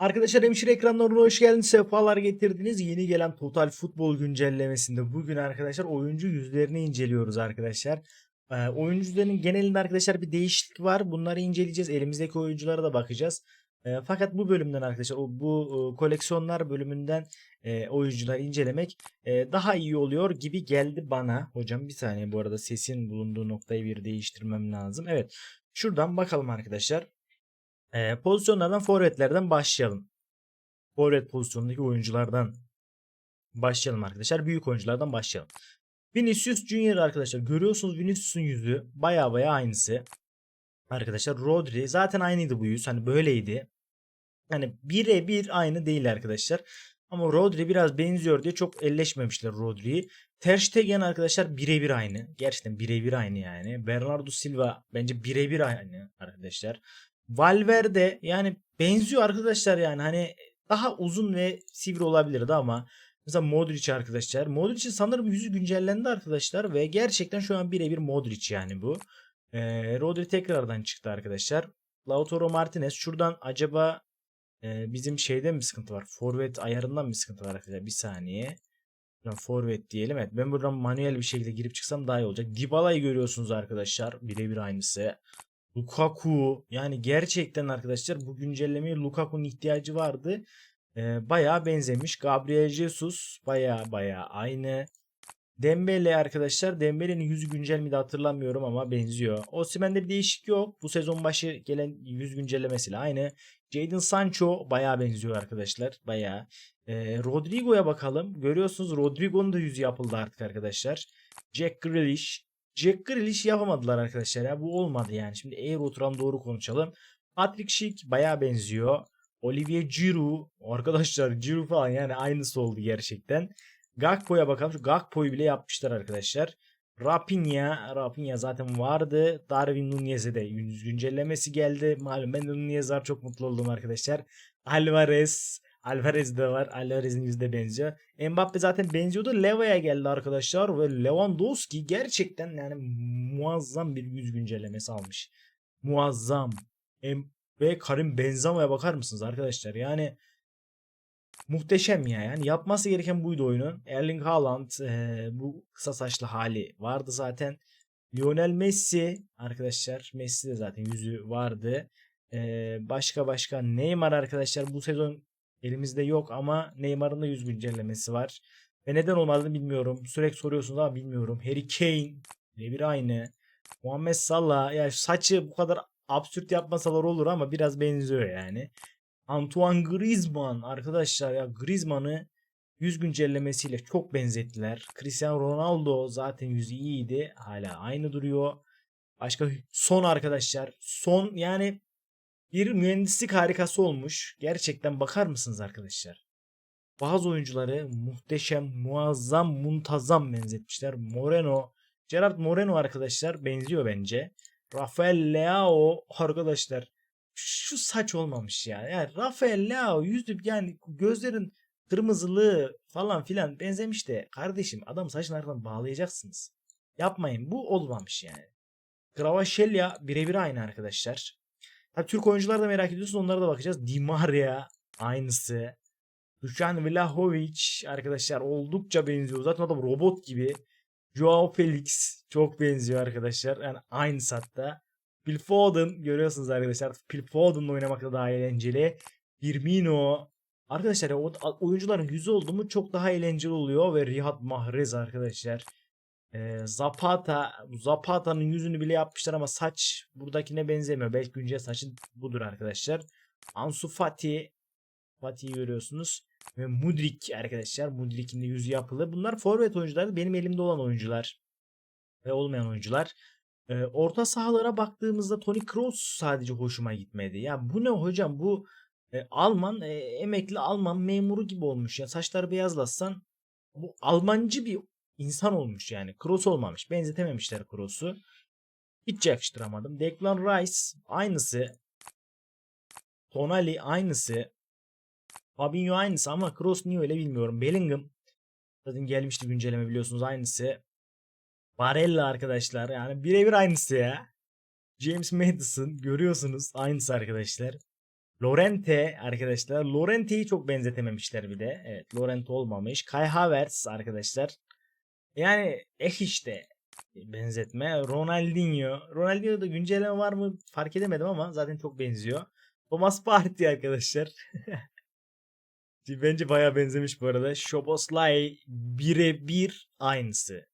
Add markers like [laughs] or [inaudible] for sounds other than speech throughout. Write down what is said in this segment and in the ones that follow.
Arkadaşlar hemşire ekranlarına hoş geldiniz. Sefalar getirdiniz. Yeni gelen Total Futbol güncellemesinde bugün arkadaşlar oyuncu yüzlerini inceliyoruz arkadaşlar. Ee, oyuncu yüzlerinin genelinde arkadaşlar bir değişiklik var. Bunları inceleyeceğiz. Elimizdeki oyunculara da bakacağız. Ee, fakat bu bölümden arkadaşlar o bu e, koleksiyonlar bölümünden e, oyuncuları incelemek e, daha iyi oluyor gibi geldi bana. Hocam bir saniye bu arada sesin bulunduğu noktayı bir değiştirmem lazım. Evet. Şuradan bakalım arkadaşlar. Ee, pozisyonlardan forvetlerden başlayalım. Forvet pozisyonundaki oyunculardan başlayalım arkadaşlar. Büyük oyunculardan başlayalım. Vinicius Junior arkadaşlar görüyorsunuz Vinicius'un yüzü baya baya aynısı. Arkadaşlar Rodri zaten aynıydı bu yüz. Hani böyleydi. Hani birebir aynı değil arkadaşlar. Ama Rodri biraz benziyor diye çok elleşmemişler Rodri'yi. Ter Stegen arkadaşlar birebir aynı. Gerçekten birebir aynı yani. Bernardo Silva bence birebir aynı arkadaşlar. Valverde yani benziyor arkadaşlar yani hani daha uzun ve sivri olabilirdi ama mesela Modric arkadaşlar. Modric'in sanırım yüzü güncellendi arkadaşlar ve gerçekten şu an birebir Modric yani bu. Ee, Rodri tekrardan çıktı arkadaşlar. Lautaro Martinez şuradan acaba e, bizim şeyde mi sıkıntı var? Forvet ayarından mı sıkıntı var arkadaşlar? Bir saniye. Buradan forvet diyelim. Evet ben buradan manuel bir şekilde girip çıksam daha iyi olacak. Dybala'yı görüyorsunuz arkadaşlar. Birebir aynısı. Lukaku yani gerçekten arkadaşlar bu güncellemeye Lukaku'nun ihtiyacı vardı. Ee, bayağı benzemiş. Gabriel Jesus bayağı bayağı aynı. Dembele arkadaşlar. Dembele'nin yüzü güncel miydi hatırlamıyorum ama benziyor. Osimhen'de bir değişik yok. Bu sezon başı gelen yüz güncellemesiyle aynı. Jadon Sancho bayağı benziyor arkadaşlar. Bayağı. Ee, Rodrigo'ya bakalım. Görüyorsunuz Rodrigo'nun da yüzü yapıldı artık arkadaşlar. Jack Grealish. Jack Grealish yapamadılar arkadaşlar ya. Bu olmadı yani. Şimdi eğer oturan doğru konuşalım. Patrick Schick bayağı benziyor. Olivier Giroud. Arkadaşlar Giroud falan yani aynısı oldu gerçekten. Gakpo'ya bakalım. Şu Gakpo'yu bile yapmışlar arkadaşlar. Rapinha. Rapinha zaten vardı. Darwin Nunez'e de güncellemesi geldi. Malum ben de çok mutlu oldum arkadaşlar. Alvarez. Alvarez de var. Alvarez'in yüzü de benziyor. Mbappe zaten benziyordu. Levo'ya geldi arkadaşlar. Ve Lewandowski gerçekten yani muazzam bir yüz güncellemesi almış. Muazzam. Ve Karim Benzema'ya bakar mısınız arkadaşlar? Yani muhteşem ya. Yani yapması gereken buydu oyunun. Erling Haaland e, bu kısa saçlı hali vardı zaten. Lionel Messi arkadaşlar. Messi de zaten yüzü vardı. E, başka başka Neymar arkadaşlar bu sezon elimizde yok ama Neymar'ın da yüz güncellemesi var. Ve neden olmadığını bilmiyorum. Sürekli soruyorsunuz ama bilmiyorum. Harry Kane bir aynı. Muhammed Salah ya saçı bu kadar absürt yapmasalar olur ama biraz benziyor yani. Antoine Griezmann arkadaşlar ya Griezmann'ı yüz güncellemesiyle çok benzettiler. Cristiano Ronaldo zaten yüzü iyiydi. Hala aynı duruyor. Başka son arkadaşlar. Son yani bir mühendislik harikası olmuş. Gerçekten bakar mısınız arkadaşlar? Bazı oyuncuları muhteşem, muazzam, muntazam benzetmişler. Moreno, Gerard Moreno arkadaşlar benziyor bence. Rafael Leao arkadaşlar şu saç olmamış ya. Yani Rafael Leao yüzü yani gözlerin kırmızılığı falan filan benzemiş de kardeşim adam saçın arkadan bağlayacaksınız. Yapmayın bu olmamış yani. Gravashelya birebir aynı arkadaşlar. Tabii Türk oyuncular da merak ediyorsunuz onlara da bakacağız. Di Maria aynısı. Dušan Vlahovic arkadaşlar oldukça benziyor. Zaten adam robot gibi. Joao Felix çok benziyor arkadaşlar. Yani aynı hatta. Phil Foden görüyorsunuz arkadaşlar. Phil Foden'la oynamak da daha eğlenceli. Firmino. Arkadaşlar o oyuncuların yüzü oldu mu çok daha eğlenceli oluyor. Ve Riyad Mahrez arkadaşlar. Ee, Zapata. Zapata'nın yüzünü bile yapmışlar ama saç buradakine benzemiyor. Belki güncel saçı budur arkadaşlar. Ansu Fati. Fati'yi görüyorsunuz. Ve Mudrik arkadaşlar. Mudrik'in de yüzü yapılı. Bunlar forvet oyuncular. Benim elimde olan oyuncular. Ve olmayan oyuncular. Ee, orta sahalara baktığımızda Toni Kroos sadece hoşuma gitmedi. Ya bu ne hocam? Bu e, Alman, e, emekli Alman memuru gibi olmuş ya. Saçları beyazlatsan bu Almancı bir insan olmuş yani. Kroos olmamış. Benzetememişler Kroos'u. Hiç yakıştıramadım. Declan Rice aynısı. Tonali aynısı. Fabinho aynısı ama Kroos niye öyle bilmiyorum. Bellingham zaten gelmişti güncelleme biliyorsunuz aynısı. Barella arkadaşlar yani birebir aynısı ya. James Madison görüyorsunuz aynısı arkadaşlar. Lorente arkadaşlar. Lorente'yi çok benzetememişler bir de. Evet Lorente olmamış. Kai Havertz arkadaşlar. Yani eh işte benzetme. Ronaldinho. Ronaldinho'da güncelleme var mı fark edemedim ama zaten çok benziyor. Thomas Partey arkadaşlar. [laughs] Bence bayağı benzemiş bu arada. Shoboslay birebir aynısı.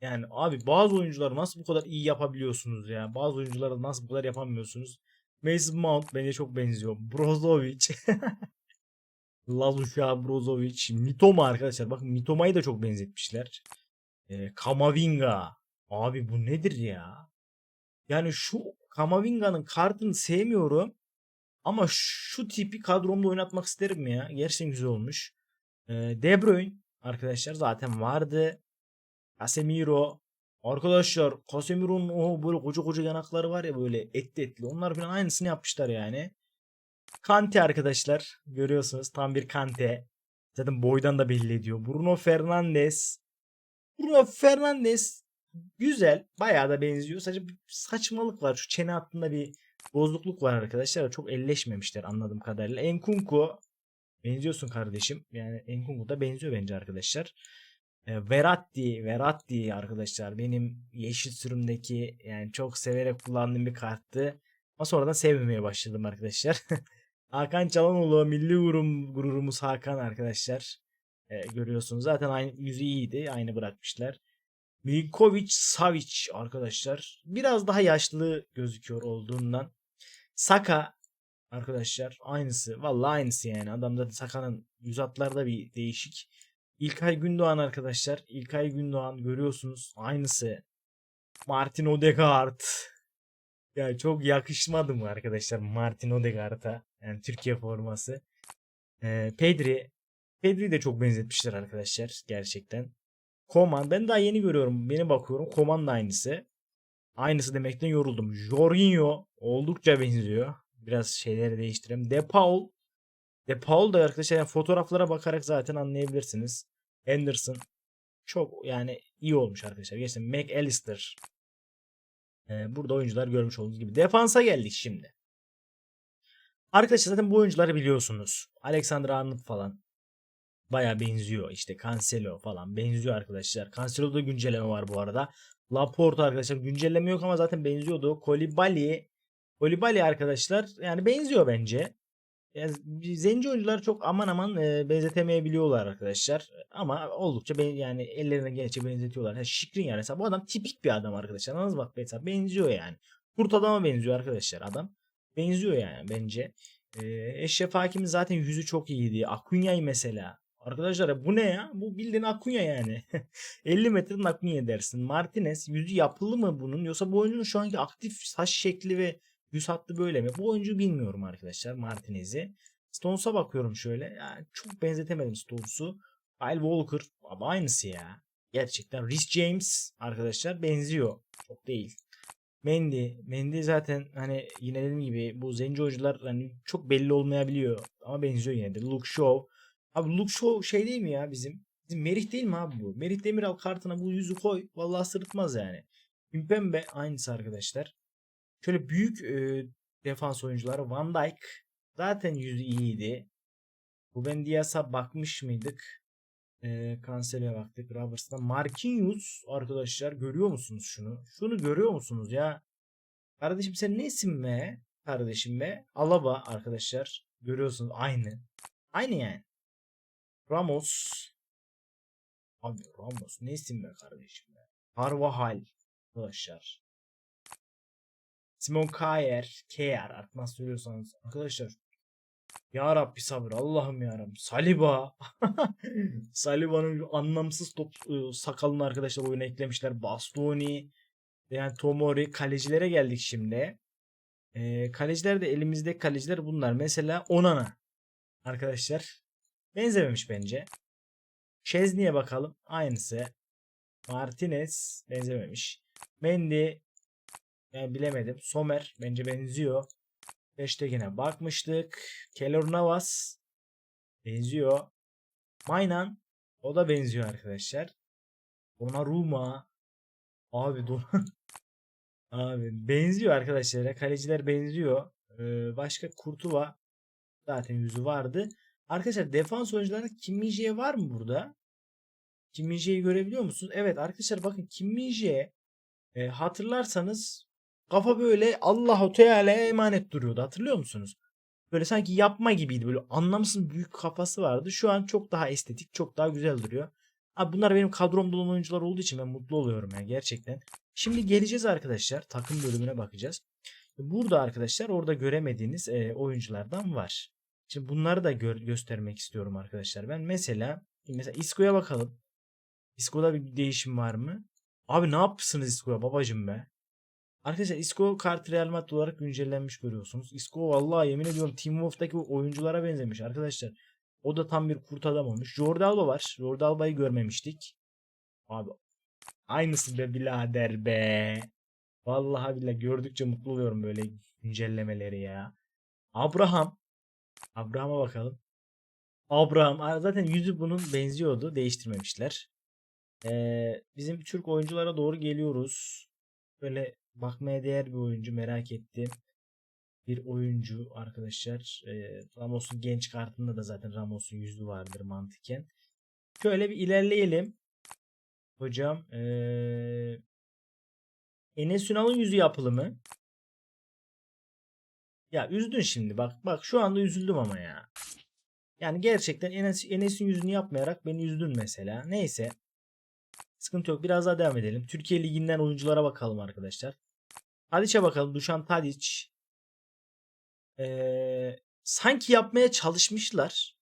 Yani abi bazı oyuncuları nasıl bu kadar iyi yapabiliyorsunuz ya? Bazı oyuncuları nasıl bu kadar yapamıyorsunuz? Mason Mount bence çok benziyor. Brozovic. [laughs] Laluşa Brozovic. Mitoma arkadaşlar. Bakın Mitoma'yı da çok benzetmişler. Ee, Kamavinga. Abi bu nedir ya? Yani şu Kamavinga'nın kartını sevmiyorum. Ama şu tipi kadromda oynatmak isterim ya. Gerçekten güzel olmuş. Ee, De Bruyne arkadaşlar zaten vardı. Casemiro. Arkadaşlar Casemiro'nun o böyle koca koca yanakları var ya böyle etli etli. Onlar falan aynısını yapmışlar yani. Kante arkadaşlar. Görüyorsunuz tam bir Kante. Zaten boydan da belli ediyor. Bruno Fernandes. Bruno Fernandes güzel. Bayağı da benziyor. Sadece bir saçmalık var. Şu çene hattında bir bozukluk var arkadaşlar. Çok elleşmemişler anladığım kadarıyla. Enkunku benziyorsun kardeşim. Yani Enkunku da benziyor bence arkadaşlar. E, Veratti, Veratti arkadaşlar benim yeşil sürümdeki yani çok severek kullandığım bir karttı. Ama sonradan sevmemeye başladım arkadaşlar. [laughs] Hakan Çalhanoğlu milli gururum, gururumuz Hakan arkadaşlar. E, görüyorsunuz zaten aynı yüzü iyiydi. Aynı bırakmışlar. Milinkovic Savic arkadaşlar. Biraz daha yaşlı gözüküyor olduğundan. Saka arkadaşlar aynısı. Vallahi aynısı yani. Adamda Saka'nın yüz hatlarda bir değişik. İlkay Gündoğan arkadaşlar. İlkay Gündoğan görüyorsunuz. Aynısı. Martin Odegaard. Ya çok yakışmadı mı arkadaşlar Martin Odegaard'a? Yani Türkiye forması. Ee, Pedri. Pedri'yi de çok benzetmişler arkadaşlar gerçekten. Koman. Ben daha yeni görüyorum. Beni bakıyorum. Koman da aynısı. Aynısı demekten yoruldum. Jorginho oldukça benziyor. Biraz şeyleri değiştireyim. De Paul. De Paul da arkadaşlar yani fotoğraflara bakarak zaten anlayabilirsiniz. Anderson çok yani iyi olmuş arkadaşlar. Gerçekten McAllister. Ee, burada oyuncular görmüş olduğunuz gibi. Defansa geldik şimdi. Arkadaşlar zaten bu oyuncuları biliyorsunuz. Alexander Arnold falan. Baya benziyor. İşte Cancelo falan benziyor arkadaşlar. Cancelo'da güncelleme var bu arada. Laporte arkadaşlar güncelleme yok ama zaten benziyordu. Kolibali Kolibali arkadaşlar yani benziyor bence. Yani zenci oyuncular çok aman aman e, benzetemeyebiliyorlar arkadaşlar. Ama oldukça ben, yani ellerine genççe benzetiyorlar. Yani Şikrin yani mesela bu adam tipik bir adam arkadaşlar. Anladınız bak mesela benziyor yani. Kurt adama benziyor arkadaşlar adam. Benziyor yani bence. E, Eşref Hakim'in zaten yüzü çok iyiydi. Akunya'yı mesela. Arkadaşlar bu ne ya? Bu bildiğin Akunya yani. [laughs] 50 metreden Akunya dersin. Martinez yüzü yapılı mı bunun? Yoksa bu oyuncunun şu anki aktif saç şekli ve yüz hattı böyle mi? Bu oyuncu bilmiyorum arkadaşlar Martinez'i. Stones'a bakıyorum şöyle. Yani çok benzetemedim Stones'u. Kyle Walker. Ama aynısı ya. Gerçekten. Rhys James arkadaşlar benziyor. Çok değil. Mendy. Mendy zaten hani yine dediğim gibi bu zenci oyuncular hani çok belli olmayabiliyor. Ama benziyor yine de. Luke Shaw. Abi Luke Shaw şey değil mi ya bizim? Bizim Merih değil mi abi bu? Merih Demiral kartına bu yüzü koy. Vallahi sırıtmaz yani. Kimpembe aynısı arkadaşlar. Şöyle büyük e, defans oyuncuları Van Dijk zaten yüzü iyiydi. Ruben Dias'a bakmış mıydık? E, Cancelo'ya baktık. Roberts'tan. Marquinhos arkadaşlar görüyor musunuz şunu? Şunu görüyor musunuz ya? Kardeşim sen nesin be? Kardeşim be. Alaba arkadaşlar. Görüyorsunuz aynı. Aynı yani. Ramos. Abi Ramos nesin be kardeşim be? Carvajal arkadaşlar. Simon Kayer, Kayer artık nasıl söylüyorsanız. Arkadaşlar ya Rabbi sabır Allah'ım ya Rabbi. Saliba. [laughs] Saliba'nın anlamsız top ıı, sakalını arkadaşlar oyuna eklemişler. Bastoni. Yani Tomori kalecilere geldik şimdi. Ee, kaleciler de elimizde kaleciler bunlar. Mesela Onana. Arkadaşlar benzememiş bence. Şezni'ye bakalım. Aynısı. Martinez benzememiş. Mendy yani bilemedim. Somer bence benziyor. Beştekine bakmıştık. Keylor Navas benziyor. Maynan o da benziyor arkadaşlar. Donnarumma abi Don [laughs] abi benziyor arkadaşlar. Kaleciler benziyor. Ee, başka Kurtuva Zaten yüzü vardı. Arkadaşlar defans oyuncularında Kim Min-jae var mı burada? Kim Min-jae'yi görebiliyor musunuz? Evet arkadaşlar bakın Kim Min-jae e, hatırlarsanız kafa böyle Allahu Teala'ya emanet duruyordu. Hatırlıyor musunuz? Böyle sanki yapma gibiydi. Böyle anlamsız büyük kafası vardı. Şu an çok daha estetik, çok daha güzel duruyor. Abi bunlar benim kadromda olan oyuncular olduğu için ben mutlu oluyorum yani gerçekten. Şimdi geleceğiz arkadaşlar. Takım bölümüne bakacağız. Burada arkadaşlar orada göremediğiniz e, oyunculardan var. Şimdi bunları da gör- göstermek istiyorum arkadaşlar. Ben mesela mesela Isco'ya bakalım. Isco'da bir değişim var mı? Abi ne yapmışsınız Isco'ya babacım be? Arkadaşlar Isco kart Real Madrid olarak güncellenmiş görüyorsunuz. Isco vallahi yemin ediyorum Team Wolf'taki oyunculara benzemiş arkadaşlar. O da tam bir kurt adam olmuş. Jordi Alba var. Jordi Alba'yı görmemiştik. Abi aynısı be birader be. Vallahi billahi gördükçe mutlu oluyorum böyle güncellemeleri ya. Abraham. Abraham'a bakalım. Abraham. Zaten yüzü bunun benziyordu. Değiştirmemişler. Ee, bizim Türk oyunculara doğru geliyoruz. Böyle bakmaya değer bir oyuncu merak ettim. Bir oyuncu arkadaşlar. Ee, Ramos'un genç kartında da zaten Ramos'un yüzü vardır mantıken. Şöyle bir ilerleyelim. Hocam ee, Enes Ünal'ın yüzü yapılı mı? Ya üzdün şimdi bak bak şu anda üzüldüm ama ya. Yani gerçekten Enes, Enes'in yüzünü yapmayarak beni üzdün mesela. Neyse. Sıkıntı yok. Biraz daha devam edelim. Türkiye Ligi'nden oyunculara bakalım arkadaşlar. Tadiç'e bakalım. Dušan Tadić. Ee, sanki yapmaya çalışmışlar.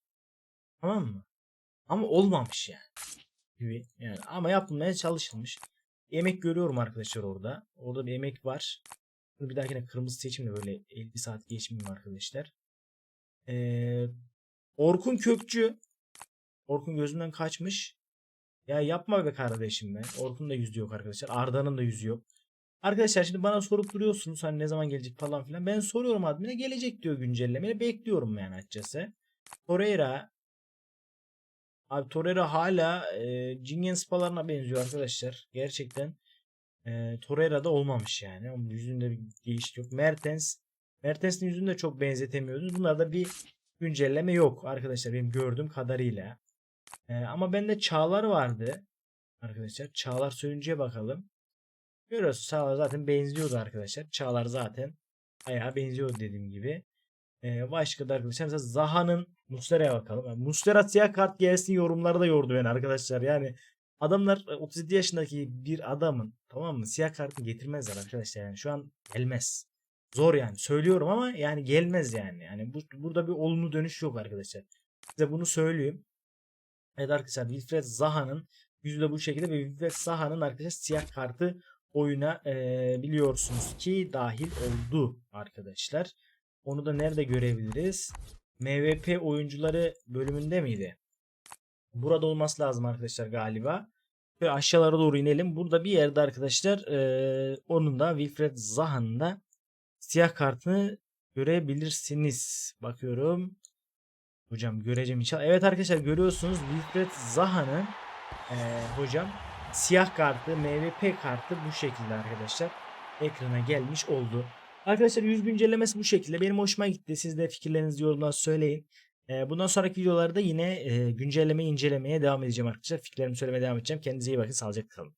Tamam mı? Ama olmamış yani. Gibi. Yani ama yapılmaya çalışılmış. Emek görüyorum arkadaşlar orada. Orada bir emek var. Bunu bir dahakine kırmızı seçimle böyle 50 saat geçmeyeyim arkadaşlar. Ee, Orkun Kökçü. Orkun gözümden kaçmış. Ya yapma be kardeşim be. Orkun'un da yüzü yok arkadaşlar. Arda'nın da yüzü yok. Arkadaşlar şimdi bana sorup duruyorsunuz hani ne zaman gelecek falan filan. Ben soruyorum admine gelecek diyor güncellemeyle. Bekliyorum yani açıkçası. Torreira. Abi Torreira hala e, Jingen spalarına benziyor arkadaşlar. Gerçekten e, Torreira'da olmamış yani. Onun yüzünde bir değişik yok. Mertens. Mertens'in yüzünü de çok benzetemiyordunuz. Bunlarda bir güncelleme yok arkadaşlar benim gördüğüm kadarıyla. Ee, ama bende Çağlar vardı. Arkadaşlar Çağlar Söyüncü'ye bakalım. Görüyorsunuz Çağlar zaten benziyordu arkadaşlar. Çağlar zaten ayağa benziyordu dediğim gibi. Ee, başka da arkadaşlar mesela Zaha'nın Muslera'ya bakalım. Yani Muslera siyah kart gelsin yorumları da yordu beni arkadaşlar. Yani adamlar e, 37 yaşındaki bir adamın tamam mı siyah kartını getirmezler arkadaşlar. Yani şu an gelmez. Zor yani söylüyorum ama yani gelmez yani. Yani bu, burada bir olumlu dönüş yok arkadaşlar. Size bunu söyleyeyim. Evet arkadaşlar Wilfred Zaha'nın yüzü de bu şekilde ve Wilfred Zaha'nın arkadaşlar siyah kartı oyuna eee, biliyorsunuz ki dahil oldu arkadaşlar. Onu da nerede görebiliriz? MVP oyuncuları bölümünde miydi? Burada olması lazım arkadaşlar galiba. Ve aşağılara doğru inelim. Burada bir yerde arkadaşlar eee, onun da Wilfred Zaha'nın da siyah kartını görebilirsiniz. Bakıyorum. Hocam göreceğim inşallah. Evet arkadaşlar görüyorsunuz Wilfred Zaha'nın eee, hocam siyah kartı MVP kartı bu şekilde arkadaşlar ekrana gelmiş oldu. Arkadaşlar yüz güncellemesi bu şekilde. Benim hoşuma gitti. Siz de fikirlerinizi yorumdan söyleyin. Bundan sonraki videolarda yine güncelleme incelemeye devam edeceğim arkadaşlar. Fikirlerimi söylemeye devam edeceğim. Kendinize iyi bakın. Sağlıcakla kalın.